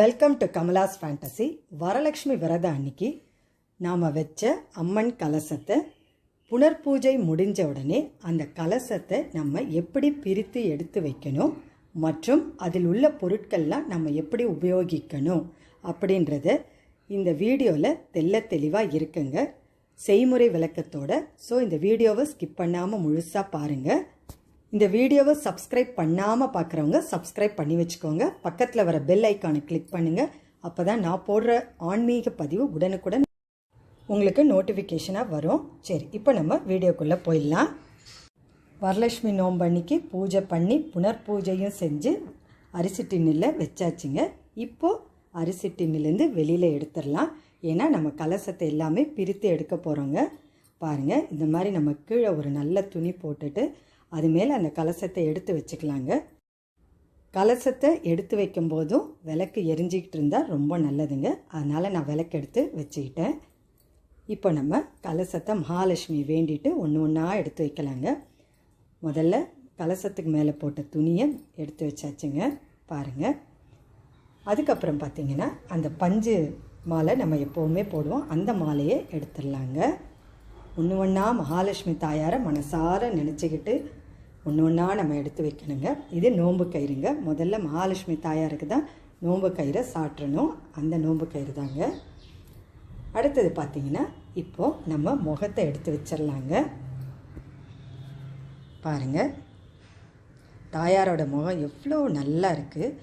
Welcome to Kamala's fantasy Varalakshmi Vratam அன்னைக்கு நாம் வச்ச அம்மன் கலசத்தை புனர்பூஜை முடிஞ்ச உடனே அந்த கலசத்தை நம்ம எப்படி பிரித்து எடுத்து வைக்கணும் மற்றும் அதில் உள்ள பொருட்கள்லாம் நம்ம எப்படி உபயோகிக்கணும் அப்படின்றத இந்த வீடியோவில் தெள்ள தெளிவாக இருக்குங்க. செய்முறை விளக்கத்தோட. ஸோ இந்த வீடியோவை ஸ்கிப் பண்ணாமல் முழுசாக பாருங்கள் இந்த வீடியோவை சப்ஸ்கிரைப் பண்ணாமல் பார்க்குறவங்க சப்ஸ்கிரைப் பண்ணி வச்சுக்கோங்க. பக்கத்தில் வர பெல் ஐக்கானை கிளிக் பண்ணுங்கள் அப்போ தான் நான் போடுற ஆன்மீக பதிவு உடனுக்குடன் உங்களுக்கு நோட்டிஃபிகேஷனாக வரும். சரி இப்போ நம்ம வீடியோக்குள்ளே போயிடலாம். வரலட்சுமி நோன்பு அன்னைக்கு பூஜை பண்ணி புனர் பூஜையும் செஞ்சு அரிசி டின்னில் வச்சாச்சுங்க. இப்போது அரிசி டின்னிலேருந்து வெளியில் எடுத்துடலாம். ஏன்னா நம்ம கலசத்தை எல்லாமே பிரித்து எடுக்க போகிறோங்க பாருங்கள் இந்த மாதிரி நம்ம கீழே ஒரு நல்ல துணி போட்டுட்டு அது மேலே அந்த கலசத்தை எடுத்து வச்சுக்கலாங்க. கலசத்தை எடுத்து வைக்கும் போதும் விளக்கு எரிஞ்சிக்கிட்டு இருந்தால் ரொம்ப நல்லதுங்க. அதனால் நான் விளக்கு எடுத்து வச்சுக்கிட்டேன். இப்போ நம்ம கலசத்தை மகாலட்சுமி வேண்டிட்டு ஒன்று ஒன்றா எடுத்து வைக்கலாங்க. முதல்ல கலசத்துக்கு மேலே போட்ட துணியை எடுத்து வச்சாச்சுங்க. பாருங்கள் அதுக்கப்புறம் பார்த்திங்கன்னா அந்த பஞ்சு மாலை நம்ம எப்போவுமே போடுவோம். அந்த மாலையை எடுத்துடலாங்க. ஒன்று ஒன்றா மகாலட்சுமி தாயாரை மனசார நினச்சிக்கிட்டு ஒன்று ஒன்றா நம்ம எடுத்து வைக்கணுங்க. இது நோம்பு கயிறுங்க. முதல்ல மகாலட்சுமி தாயாருக்கு தான் நோம்பு கயிறை சாற்றணும். அந்த நோம்பு கயிறு தாங்க. அடுத்தது பார்த்திங்கன்னா இப்போது நம்ம முகத்தை எடுத்து வச்சிடலாங்க பாருங்கள் தாயாரோட முகம் எவ்வளோ நல்லா இருக்குது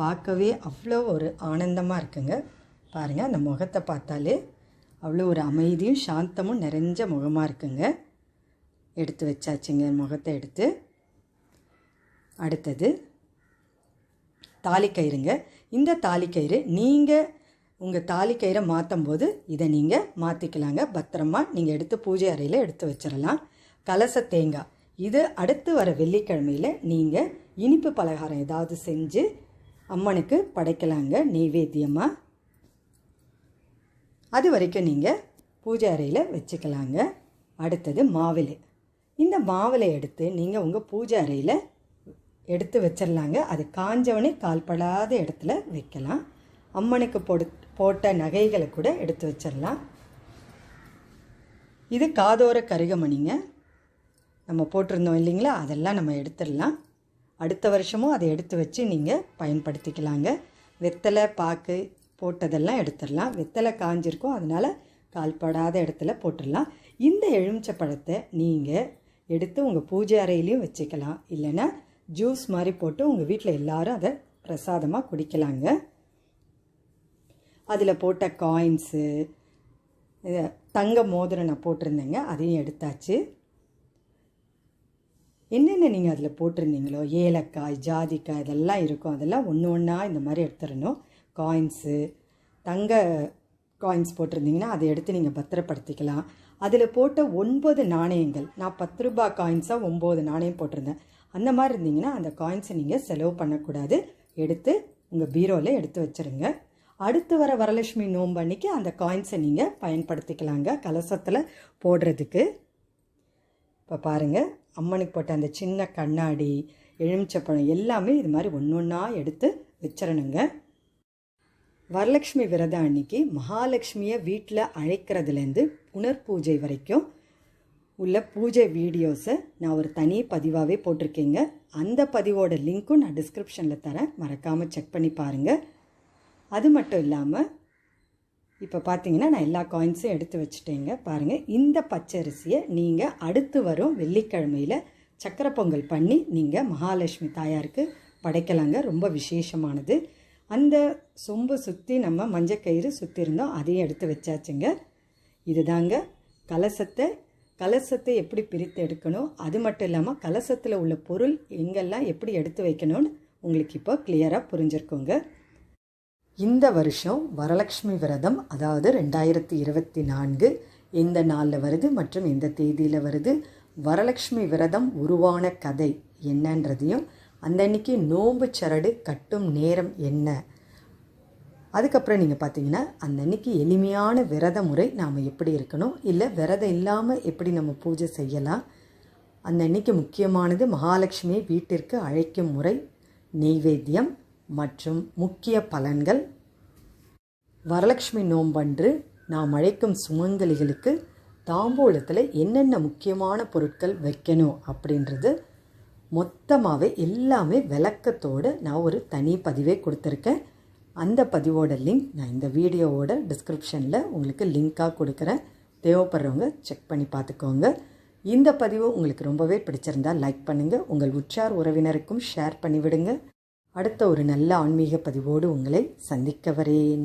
பார்க்கவே அவ்வளோ ஒரு ஆனந்தமாக இருக்குங்க. பாருங்கள் அந்த முகத்தை பார்த்தாலே அவ்வளோ ஒரு அமைதியும் சாந்தமும் நிறைஞ்ச முகமாக இருக்குங்க. எடுத்து வச்சாச்சுங்க முகத்தை எடுத்து. அடுத்தது தாலிக்கயிறுங்க. இந்த தாலிக்கயிறு நீங்கள் உங்கள் தாலிக்கயிறை மாற்றும் போது இதை நீங்கள் மாற்றிக்கலாங்க பத்திரமா நீங்கள் எடுத்து பூஜை அறையில் எடுத்து வச்சிடலாம் கலச தேங்காய் இது அடுத்து வர வெள்ளிக்கிழமையில் நீங்கள் இனிப்பு பலகாரம் ஏதாவது செஞ்சு அம்மனுக்கு படைக்கலாங்க நெய்வேத்தியமாக அது வரைக்கும் நீங்கள் பூஜை அறையில் வச்சுக்கலாங்க. அடுத்தது மாவிலை இந்த மாவிலை எடுத்து நீங்கள் உங்கள் பூஜை அறையில் எடுத்து வச்சிடலாங்க அது காஞ்சவனே கால்படாத இடத்துல வைக்கலாம். அம்மனுக்கு போடு போட்ட நகைகளை கூட எடுத்து வச்சிடலாம் இது காதோர கருகமணிங்க. நம்ம போட்டிருந்தோம் இல்லைங்களா? அதெல்லாம் நம்ம எடுத்துடலாம் அடுத்த வருஷமும் அதை எடுத்து வச்சு நீங்கள் பயன்படுத்திக்கலாங்க. வெத்தலை பாக்கு போட்டதெல்லாம் எடுத்துடலாம் வெத்தலை காஞ்சிருக்கும். அதனால் கால்படாத இடத்துல போட்டுடலாம் இந்த எலுமிச்சை பழத்தை நீங்கள் எடுத்து உங்கள் பூஜை அறையிலையும் வச்சுக்கலாம். இல்லைன்னா ஜூஸ் மாதிரி போட்டு உங்கள் வீட்டில் எல்லாரும் அதை பிரசாதமாக குடிக்கலாங்க. அதில் போட்ட காயின்ஸு தங்க மோதிரம் நான் போட்டிருந்தேங்க அதையும் எடுத்தாச்சு. என்னென்ன நீங்கள் அதில் போட்டிருந்தீங்களோ ஏலக்காய் ஜாதிக்காய் இதெல்லாம் இருக்கும் அதெல்லாம் ஒன்று ஒன்றா இந்த மாதிரி எடுத்துடணும். காயின்ஸு தங்க காயின்ஸ் போட்டிருந்தீங்கன்னா அதை எடுத்து நீங்கள் பத்திரப்படுத்திக்கலாம். அதில் போட்ட ஒன்பது நாணயங்கள் நான் பத்து ரூபாய் காயின்ஸாக ஒம்பது நாணயம் போட்டிருந்தேன். அந்த மாதிரி இருந்தீங்கன்னா அந்த காயின்ஸை நீங்கள் செலவு பண்ணக்கூடாது. எடுத்து உங்கள் பீரோவில் எடுத்து வச்சுருங்க. அடுத்து வர வரலட்சுமி நோம்பு அன்னைக்கு அந்த காயின்ஸை நீங்கள் பயன்படுத்திக்கலாங்க கலசத்தில் போடுறதுக்கு. இப்போ பாருங்கள் அம்மனுக்கு போட்ட அந்த சின்ன கண்ணாடி எலுமிச்சப்பழம் எல்லாமே இது மாதிரி ஒன்று ஒன்றா எடுத்து வச்சிடணுங்க வரலட்சுமி விரதம் அன்னைக்கு மகாலட்சுமியை வீட்டில் அழைக்கிறதுலேருந்து புனர்பூஜை வரைக்கும் உள்ள பூஜை வீடியோஸை நான் ஒரு தனி பதிவாகவே போட்டிருக்கேங்க. அந்த பதிவோட லிங்க்கும் நான் டிஸ்கிரிப்ஷனில் தரேன். மறக்காமல் செக் பண்ணி பாருங்கள் அது மட்டும் இல்லாமல் இப்போ பார்த்தீங்கன்னா நான் எல்லா காயின்ஸும் எடுத்து வச்சுட்டேங்க. பாருங்கள் இந்த பச்சரிசியை நீங்கள் அடுத்து வரும் வெள்ளிக்கிழமையில் சக்கரை பொங்கல் பண்ணி நீங்கள் மகாலட்சுமி தாயாருக்கு படைக்கலாங்க. ரொம்ப விசேஷமானது. அந்த சொம்பு சுற்றி நம்ம மஞ்சக்கயிறு சுற்றி இருந்தோம். அதையும் எடுத்து வச்சாச்சுங்க. இதுதாங்க கலசத்தை. கலசத்தை எப்படி பிரித்து எடுக்கணும்? அது மட்டும் இல்லாமல் கலசத்தில் உள்ள பொருள் எங்கெல்லாம் எப்படி எடுத்து வைக்கணும்னு உங்களுக்கு இப்போ கிளியராக புரிஞ்சிருக்கோங்க. இந்த வருஷம் வரலட்சுமி விரதம் அதாவது ரெண்டாயிரத்தி இருபத்தி நான்கு எந்த நாளில் வருது மற்றும் எந்த தேதியில் வருது? வரலட்சுமி விரதம் உருவான கதை என்னன்றதையும் அந்த அன்னைக்கு நோம்பு சரடு கட்டும் நேரம் என்ன? அதுக்கப்புறம் நீங்கள் பார்த்தீங்கன்னா அந்த அன்னைக்கு எளிமையான விரத முறை நாம் எப்படி இருக்கணும்? இல்லை விரதம் இல்லாமல் எப்படி நம்ம பூஜை செய்யலாம்? அந்த அன்னைக்கு முக்கியமானது மகாலட்சுமியை வீட்டிற்கு அழைக்கும் முறை நெய்வேத்தியம் மற்றும் முக்கிய பலன்கள். வரலட்சுமி நோன்பன்று நாம் அழைக்கும் சுமங்கலிகளுக்கு தாம்பூலத்தில் என்னென்ன முக்கியமான பொருட்கள் வைக்கணும் அப்படின்றது மொத்தமாகவே எல்லாமே விளக்கத்தோடு நான் ஒரு தனி பதிவே கொடுத்துருக்கேன். அந்த பதிவோட லிங்க் நான் இந்த வீடியோவோட டிஸ்கிரிப்ஷனில் உங்களுக்கு லிங்காக கொடுக்குறேன். தேவைப்படுறவங்க செக் பண்ணி பார்த்துக்கோங்க. இந்த பதிவு உங்களுக்கு ரொம்பவே பிடிச்சிருந்தா லைக் பண்ணுங்கள் உங்கள் உற்றார் உறவினருக்கும் ஷேர் பண்ணிவிடுங்க. அடுத்த ஒரு நல்ல ஆன்மீக பதிவோடு உங்களை சந்திக்க வரேன்.